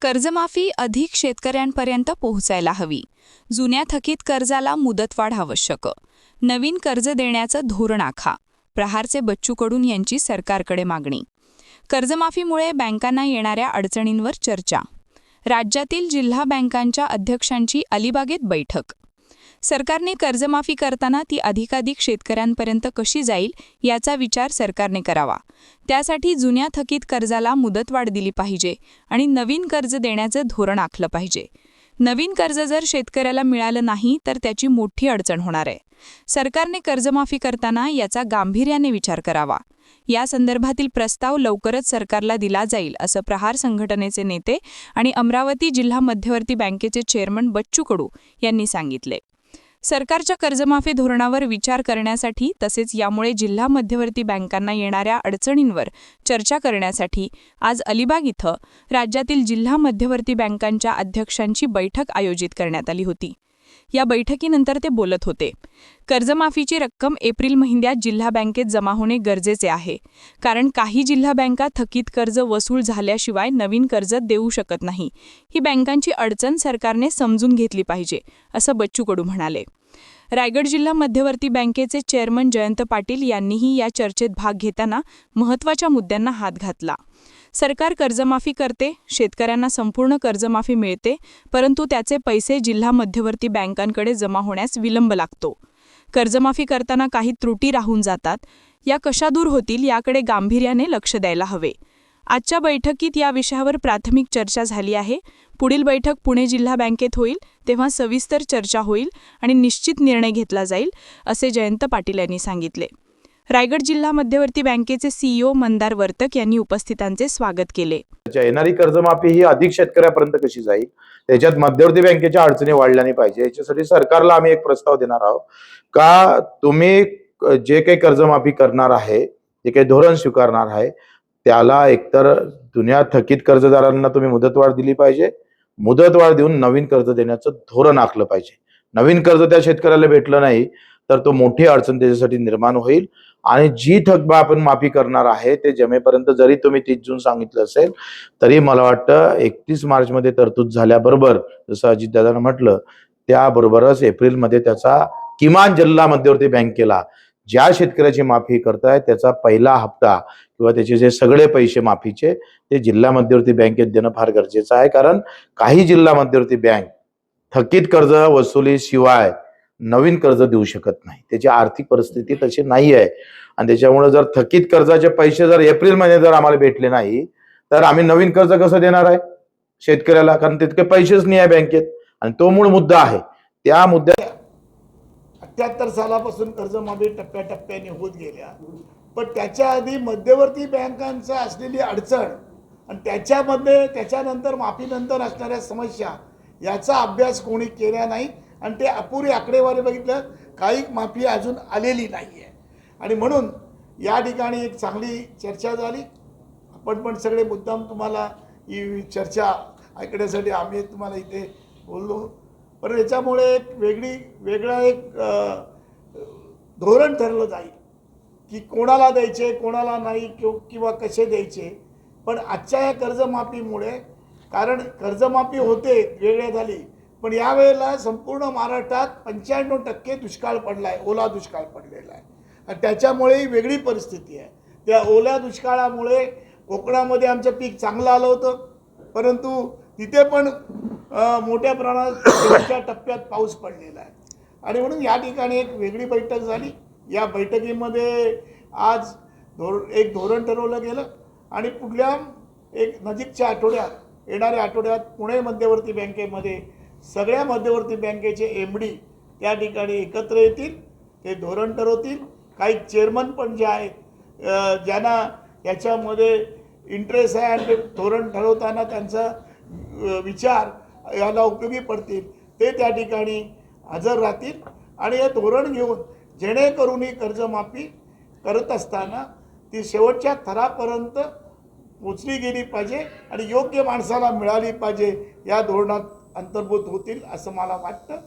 कर्जमाफी अधिक शेतकऱ्यांपर्यंत पोहोचायला हवी. जुन्या थकीत कर्जाला मुदतवाढ आवश्यक. नवीन कर्ज देण्याचं धोरण आखा. प्रहारचे बच्चू कडून यांची सरकारकडे मागणी. कर्जमाफीमुळे बँकांना येणाऱ्या अडचणींवर चर्चा. राज्यातील जिल्हा बँकांच्या अध्यक्षांची अलिबागेत बैठक. सरकारने कर्जमाफी करताना ती अधिकाधिक शेतकऱ्यांपर्यंत कशी जाईल याचा विचार सरकारने करावा. त्यासाठी जुन्या थकीत कर्जाला मुदतवाढ दिली पाहिजे आणि नवीन कर्ज देण्याचं धोरण आखलं पाहिजे. नवीन कर्ज जर शेतकऱ्याला मिळालं नाही तर त्याची मोठी अडचण होणार आहे. सरकारने कर्जमाफी करताना याचा गांभीर्याने विचार करावा. या संदर्भातील प्रस्ताव लवकरच सरकारला दिला जाईल असं प्रहार संघटनेचे नेते आणि अमरावती जिल्हा मध्यवर्ती बँकेचे चेअरमन बच्चू कडू यांनी सांगितले. सरकारच्या कर्जमाफी धोरणावर विचार करण्यासाठी तसेच यामुळे जिल्हा मध्यवर्ती बँकांना येणाऱ्या अडचणींवर चर्चा करण्यासाठी आज अलिबाग इथं राज्यातील जिल्हा मध्यवर्ती बँकांच्या अध्यक्षांची बैठक आयोजित करण्यात आली होती. या बैठकीनंतर ते बोलत होते. कर्जमाफीची रक्कम एप्रिल महिन्यात जिल्हा बँकेत जमा होणे गरजेचे आहे. कारण काही जिल्हा बँका थकीत कर्ज वसूल झाल्याशिवाय नवीन कर्ज देऊ शकत नाही. ही बँकांची अडचण सरकारने समजून घेतली पाहिजे असं बच्चू कडू म्हणाले. रायगड जिल्हा मध्यवर्ती बँकेचे चेअरमन जयंत पाटील यांनीही या चर्चेत भाग घेताना महत्त्वाच्या मुद्द्यांना हात घातला. सरकार कर्जमाफी करते शेतकऱ्यांना संपूर्ण कर्जमाफी मिळते परंतु त्याचे पैसे जिल्हा मध्यवर्ती बँकांकडे जमा होण्यास विलंब लागतो. कर्जमाफी करताना काही त्रुटी राहून जातात या कशा दूर होतील याकडे गांभीर्याने लक्ष द्यायला हवे. आजच्या बैठकीत या विषयावर प्राथमिक चर्चा झाली आहे. पुढील बैठक पुणे जिल्हा बँकेत होईल तेव्हा सविस्तर चर्चा होईल आणि निश्चित निर्णय घेतला जाईल असे जयंत पाटील यांनी सांगितले. रायगड जिल्हा मध्यवर्ती बँकेचे सीईओ मंदार वर्तक यांनी उपस्थितांचे स्वागत केले. येणारी कर्जमाफी ही अधिक शेतकऱ्यापर्यंत कशी जाईल? त्याच्यात मध्यवर्ती बँकेच्या अडचणी वाढल्या नाही पाहिजे. याच्यासाठी सरकारला आम्ही एक प्रस्ताव देणार आहोत. का तुम्ही जे काही कर्जमाफी करणार आहे जे काही धोरण स्वीकारणार आहे त्याला एकतर जुन्या थकीत कर्जदारांना तुम्ही मुदतवाढ दिली पाहिजे. मुदतवाढ देऊन नवीन कर्ज देण्याचं धोरण आखलं पाहिजे. नवीन कर्ज त्या शेतकऱ्याला भेटलं नाही तर तो मोठी अडचण त्याच्यासाठी निर्माण होईल. आणि जी थकबा आपण माफी करणार आहे ते जमेपर्यंत जरी तुम्ही तीस जून सांगितलं असेल तरी मला वाटतं एकतीस मार्चमध्ये तरतूद झाल्याबरोबर जसं अजितदादांना म्हटलं त्याबरोबरच एप्रिलमध्ये त्याचा किमान जिल्हा मध्यवर्ती बँकेला ज्या शेतकऱ्याची माफी करताय त्याचा पहिला हप्ता किंवा त्याचे जे सगळे पैसे माफीचे ते जिल्हा मध्यवर्ती बँकेत देणं फार गरजेचं आहे. कारण काही जिल्हा मध्यवर्ती बँक थकीत कर्ज वसुलीशिवाय नवीन कर्ज देऊ शकत नाही. त्याची आर्थिक परिस्थिती तशी नाही आहे. आणि त्याच्यामुळे जर थकीत कर्जाचे पैसे जर एप्रिल महिने जर आम्हाला भेटले नाही तर आम्ही नवीन कर्ज कसं देणार आहे शेतकऱ्याला? कारण तितके पैसेच नाही आहे बँकेत. आणि तो मूळ मुद्दा आहे. त्या मुद्द्या अठ्याहत्तर सालापासून कर्जमाफी टप्प्याटप्प्याने होत गेल्या. पण त्याच्या आधी मध्यवर्ती बँकांचा असलेली अडचण आणि त्याच्यामध्ये त्याच्यानंतर माफीनंतर असणाऱ्या समस्या याचा अभ्यास कोणी केला नाही. आणि ते अपुरी आकडेवारी बघितलं काही माफी अजून आलेली नाही आहे आणि म्हणून या ठिकाणी एक चांगली चर्चा झाली. आपण पण सगळे मुद्दाम तुम्हाला ही चर्चा ऐकण्यासाठी आम्ही तुम्हाला इथे बोललो. पण याच्यामुळे एक वेगळी वेगळा एक धोरण ठरलं जाईल की कोणाला द्यायचे कोणाला नाही किंवा किंवा कसे द्यायचे. पण आजच्या या कर्जमाफीमुळे कारण कर्जमाफी होते वेगळ्या झाली पण यावेळेला संपूर्ण महाराष्ट्रात पंच्याण्णव टक्के दुष्काळ पडला आहे ओला दुष्काळ पडलेला आहे. आणि त्याच्यामुळे वेगळी परिस्थिती आहे. त्या ओल्या दुष्काळामुळे कोकणामध्ये आमचं पीक चांगलं आलं होतं परंतु तिथे पण मोठ्या प्रमाणात टप्प्यात पाऊस पडलेला आहे. आणि म्हणून या ठिकाणी एक वेगळी बैठक झाली. या बैठकीमध्ये आज धोर एक धोरण ठरवलं गेलं आणि पुढल्या एक नजीकच्या आठवड्यात येणाऱ्या आठवड्यात पुणे मध्यवर्ती बँकेमध्ये सगळ्या मध्यवर्ती बँकेचे एम डी त्या ठिकाणी एकत्र येतील ते धोरण ठरवतील. काही चेअरमन पण जे आहेत ज्यांना याच्यामध्ये इंटरेस्ट आहे आणि ते धोरण ठरवताना त्यांचा विचार याला उपयोगी पडतील. ते त्या ठिकाणी हजर राहतील आणि हे धोरण घेऊन जेणेकरून ही कर्जमाफी करत असताना ती शेवटच्या थरापर्यंत पोचली गेली पाहिजे आणि योग्य माणसाला मिळाली पाहिजे या धोरणात अंतर्भूत होतील असं मला वाटतं.